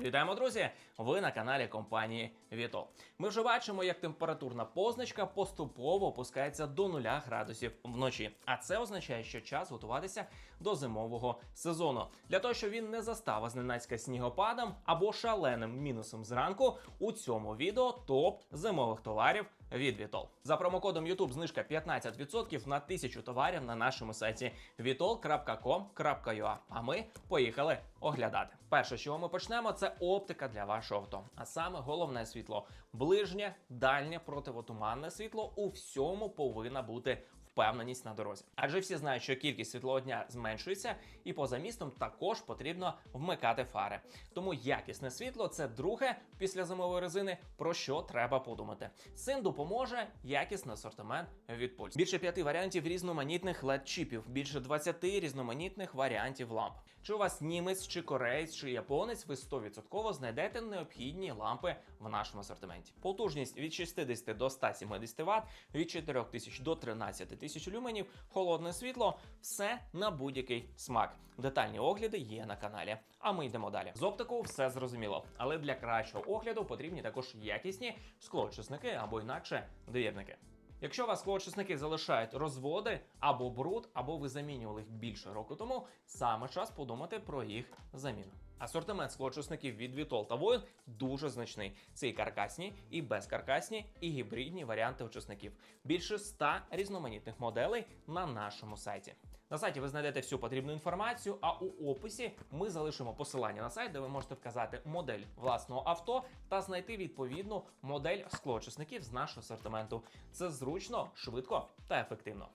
Вітаємо, друзі! Ви на каналі компанії Віто. Ми вже бачимо, як температурна позначка поступово опускається до 0 градусів вночі. А це означає, що час готуватися до зимового сезону. Для того, щоб він не застав зненацька снігопадом або шаленим мінусом зранку, у цьому відео топ зимових товарів від Вітол. За промокодом YouTube знижка 15% на 1000 товарів на нашому сайті vitol.com.ua. А ми поїхали оглядати. Перше, з чого ми почнемо, це оптика для вашого авто. А саме головне світло ближнє, дальнє противотуманне світло у всьому повинна бути впевненість на дорозі. Адже всі знають, що кількість світлового дня зменшується, і поза містом також потрібно вмикати фари. Тому якісне світло це друге після зимової резини, про що треба подумати. Цим допоможе якісний асортимент від Pulse. Більше п'яти варіантів різноманітних led чіпів більше 20 різноманітних варіантів ламп. Чи у вас німець, чи кореєць, чи японець, ви 100% знайдете необхідні лампи в нашому асортименті. Потужність від 60 до 170 Вт, від 4000 до 13 тисяч люменів, холодне світло, все на будь-який смак. Детальні огляди є на каналі. А ми йдемо далі. З оптикою все зрозуміло, але для кращого огляду потрібні також якісні склоочисники або інакше двірники. Якщо у вас склоочисники залишають розводи або бруд, або ви замінювали їх більше року тому, саме час подумати про їх заміну. Асортимент склоочисників від Vitol та Voil дуже значний. Це і каркасні, і безкаркасні, і гібридні варіанти очисників. Більше 100 різноманітних моделей на нашому сайті. На сайті ви знайдете всю потрібну інформацію, а у описі ми залишимо посилання на сайт, де ви можете вказати модель власного авто та знайти відповідну модель склоочисників з нашого асортименту. Це зручно, швидко та ефективно.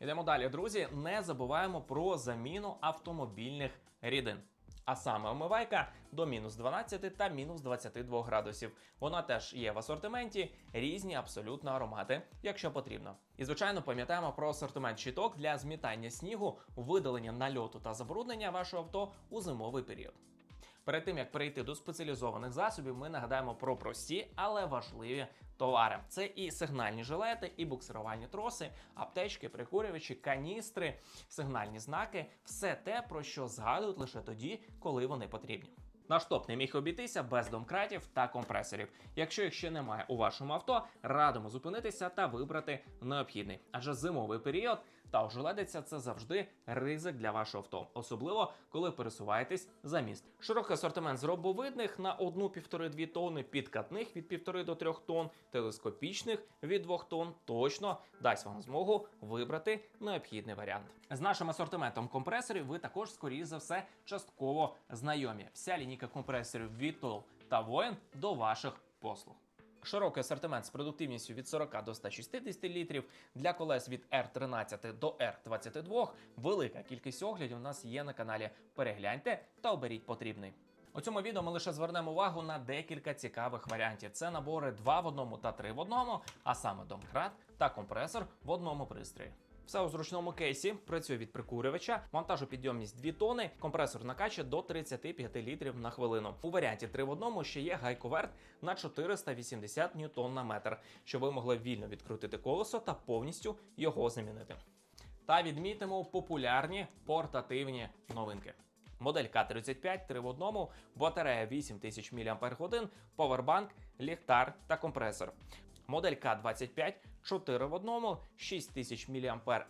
Йдемо далі, друзі. Не забуваємо про заміну автомобільних рідин. А саме омивайка до мінус 12 та мінус 22 градусів. Вона теж є в асортименті, різні абсолютно аромати, якщо потрібно. І звичайно, пам'ятаємо про асортимент щиток для змітання снігу, видалення нальоту та забруднення вашого авто у зимовий період. Перед тим як перейти до спеціалізованих засобів, ми нагадаємо про прості, але важливі товари. Це і сигнальні жилети, і буксирувальні троси, аптечки, прикурювачі, каністри, сигнальні знаки все те, про що згадують лише тоді, коли вони потрібні. Наш топ не міг обійтися без домкратів та компресорів. Якщо їх ще немає у вашому авто, радимо зупинитися та вибрати необхідний. Адже зимовий період та ожеледиця це завжди ризик для вашого авто, особливо коли пересуваєтесь за міст. Широкий асортимент з робовидних на 1-1,5-2 тонни, підкатних від 1,5 до 3 тонн, телескопічних від 2 тонн точно дасть вам змогу вибрати необхідний варіант. З нашим асортиментом компресорів ви також, скоріш за все, частково знайомі. Вся лінійка компресорів від Tool та воїн до ваших послуг. Широкий асортимент з продуктивністю від 40 до 160 літрів для колес від R13 до R22. Велика кількість оглядів у нас є на каналі. Перегляньте та оберіть потрібний. У цьому відео ми лише звернемо увагу на декілька цікавих варіантів. Це набори 2 в одному та 3 в одному, а саме домкрат та компресор в одному пристрої. Все у зручному кейсі працює від прикурювача, монтажопідйомність 2 тони, компресор накачує до 35 літрів на хвилину. У варіанті 3 в одному ще є гайковерт на 480 ньютон на метр, щоб ви могли вільно відкрутити колесо та повністю його замінити. Та відмітимо популярні портативні новинки. Модель К35 3 в одному, батарея 8000 мАч, повербанк, ліхтар та компресор. Модель К25 4 в одному, 6000 мАч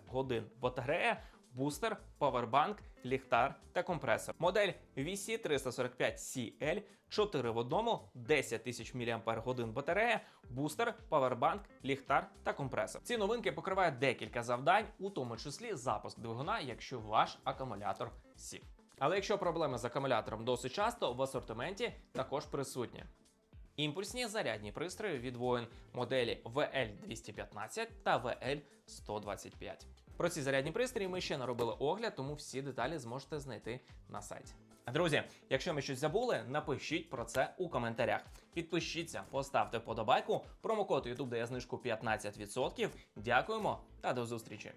батарея, бустер, павербанк, ліхтар та компресор. Модель VC345CL 4 в одному, 10 тисяч мАч батарея, бустер, павербанк, ліхтар та компресор. Ці новинки покривають декілька завдань, у тому числі запуск двигуна, якщо ваш акумулятор сів. Але якщо проблеми з акумулятором досить часто, в асортименті також присутні. Імпульсні зарядні пристрої від воїн моделі VL215 та VL125. Про ці зарядні пристрої ми ще не робили огляд, тому всі деталі зможете знайти на сайті. Друзі, якщо ми щось забули, напишіть про це у коментарях. Підпишіться, поставте вподобайку. Промокод YouTube дає знижку 15%. Дякуємо та до зустрічі!